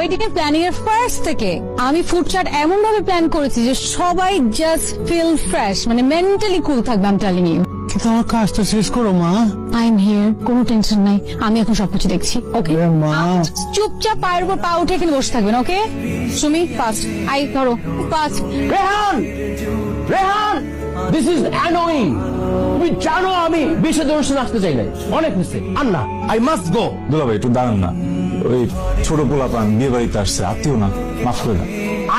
Wedding এর planning এর first থেকে আমি ফুড চার্ট এমন ভাবে প্ল্যান করেছি যে সবাই জাস্ট ফিল ফ্রেশ মানে মেন্টালি কুল থাকবে আমি টেলিং ইউ কিন্তু আমার কাজটা শেষ করো মা। আই এম হিয়ার কোনো টেনশন নাই আমি এখন সবকিছু দেখছি ওকে মা। চুপচাপ পায়ের উপর পা উঠে এখানে বসে থাকবেন ওকে সুমি ফার্স্ট আই ধরো first Rehan! Rehan! This is annoying তুমি জানো আমি বিশেষ অনুষ্ঠানে আসতে চাই না অনেক মিসে আর না আই মাস্ট গো দুলাভাই একটু দাঁড়ান না। ওই ছোট পোলা পান বিয়ে বাড়িতে আসছে আত্মীয় না? মাফ করে দেন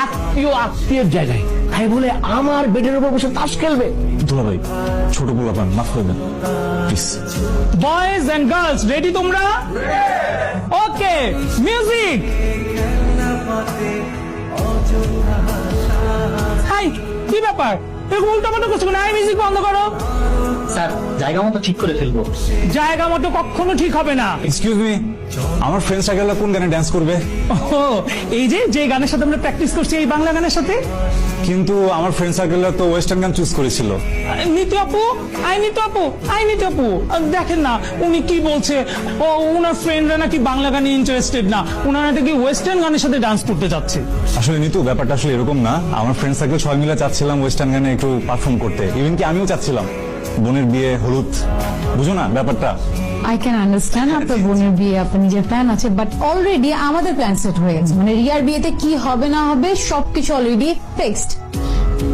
আত্মীয় আত্মীয়ের জায়গায়। তাই বলে আমার বেডের উপর বসে তাস খেলবে? দুলাভাই ছোট পোলা পান মাফ করে দেন please boys and girls ready তোমরা? ওকে মিউজিক হাই কি ব্যাপার? এরকম উল্টাপাল্টা করছ কেন? আই মিউজিক বন্ধ করো। স্যার জায়গা মতো ঠিক করে ফেলব। জায়গা মতো কখনো ঠিক হবে না। এক্সকিউজ মি আমার ফ্রেন্ড সার্কেলরা কোন গানে ড্যান্স করবে? ও এই যে যে গানের সাথে আমরা প্র্যাকটিস করছি এই বাংলা গানের সাথে? কিন্তু আমার ফ্রেন্ড সার্কেলরা তো ওয়েস্টার্ন গান চুজ করেছিল। নিতু আপু আই নিতু আপু আই নিতু আপু। দেখেন না উনি কি বলছে? ও উনার ফ্রেন্ডরা নাকি বাংলা গানে ইন্টারেস্টেড না। উনারা নাকি ওয়েস্টার্ন গানের সাথে ডান্স করতে যাচ্ছে। আসলে নিতু ব্যাপারটা আসলে এরকম না। আমার ফ্রেন্ড সার্কেল সবাই মিলে চাচ্ছিলাম ওয়েস্টার্ন গানে একটু পারফর্ম করতে। ইভেন কি আমিও চাচ্ছিলাম বোনের বিয়ে হলুদ। বুঝো না ব্যাপারটা। আই ক্যান আন্ডারস্ট্যান্ড আপনার বোনের বিয়ে আপনার নিজের প্ল্যান আছে বাট অলরেডি আমাদের প্ল্যান সেট হয়ে গেছে। মানে রিয়ার বিয়েতে কি হবে না হবে সবকিছু অলরেডি ফিক্সড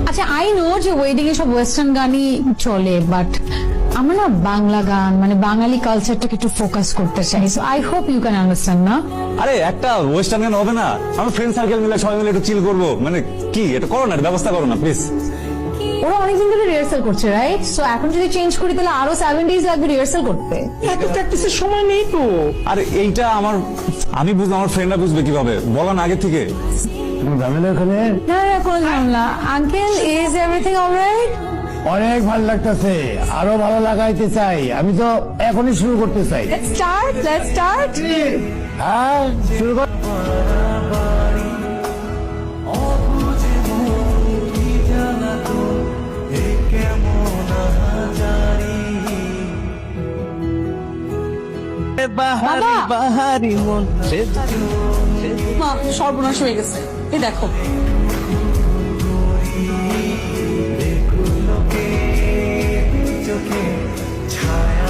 আচ্ছা আই নো যে ওয়েডিং এ সব ওয়েস্টার্ন গানই চলে বাট আমরা না বাংলা গান মানে বাঙালি কালচারটাকে একটু ফোকাস করতে চাই। So I hope you can understand না? আরে একটা ওয়েস্টার্ন গান হবে না। আমার ফ্রেন্ড সার্কেল মিলে সবাই মিলে একটু চিল করব। মানে কি? এটা করো না ব্যবস্থা করো না প্লিজ ওরা অনেকদিন ধরে রিহার্সাল করছে রাইট সো এখন যদি চেঞ্জ করি তাহলে আরও সেভেন ডেজ লাগবে রিহার্সাল করতে। এত প্র্যাকটিসের সময় নেই তো। আর এইটা আমার আমি বুঝব আমার ফ্রেন্ডরা বুঝবে কীভাবে? বলো না আগে থেকে। ঝামেলা ওখানে না না কোনো ঝামেলা। আঙ্কেল ইজ এভরিথিং অলরাইট অনেক ভালো লাগতেছে আরও ভালো লাগাইতে চাই। আমি তো এখনই শুরু করতে চাই। লেটস স্টার্ট লেটস স্টার্ট হ্যাঁ শুরু কর। বাবা! মা সর্বনাশ হয়ে গেছে। এই দেখো।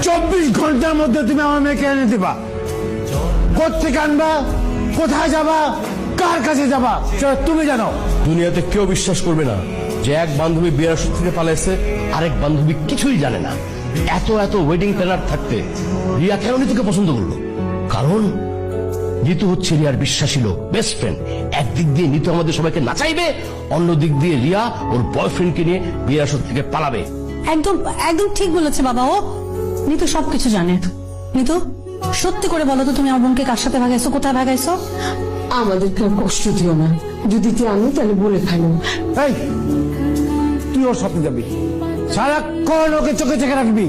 চব্বিশ ঘণ্টার মধ্যে তুমি আমার মেয়েকে এনে দিবা। কোথেকে আনবা? কোথায় যাবা? কার কাছে যাবা? তুমি জানো। দুনিয়াতে কেউ বিশ্বাস করবে না যে এক বান্ধবী বিয়ের থেকে পালাইছে আরেক বান্ধবী কিছুই জানে না। এত এত ওয়েডিং প্ল্যানার থাকতে রিয়া কেন নিতুকে পছন্দ করল? কারণ নিতু হচ্ছে রিয়ার বিশ্বাসী লোক বেস্ট ফ্রেন্ড একদিক দিয়ে নিতু আমাদের সবাইকে নাচাইবে অন্য দিক দিয়ে রিয়া ওর বয়ফ্রেন্ডকে নিয়ে বিয়ের আসর থেকে পালাবে। একদম একদম ঠিক বলেছে বাবা ও। নিতু সবকিছু জানে। নিতু সত্যি করে বলো তো তুমি আমার বোনকে কার সাথে ভাগাইছো কোথায় ভাগাইছো? আমাদেরকে আর কষ্ট দিও না। যদি জানি তাহলে বলে ফেলো এই তুই ওর সাথে যাবি। সারাক্ষণ ওকে চোখে চোখে রাখবি।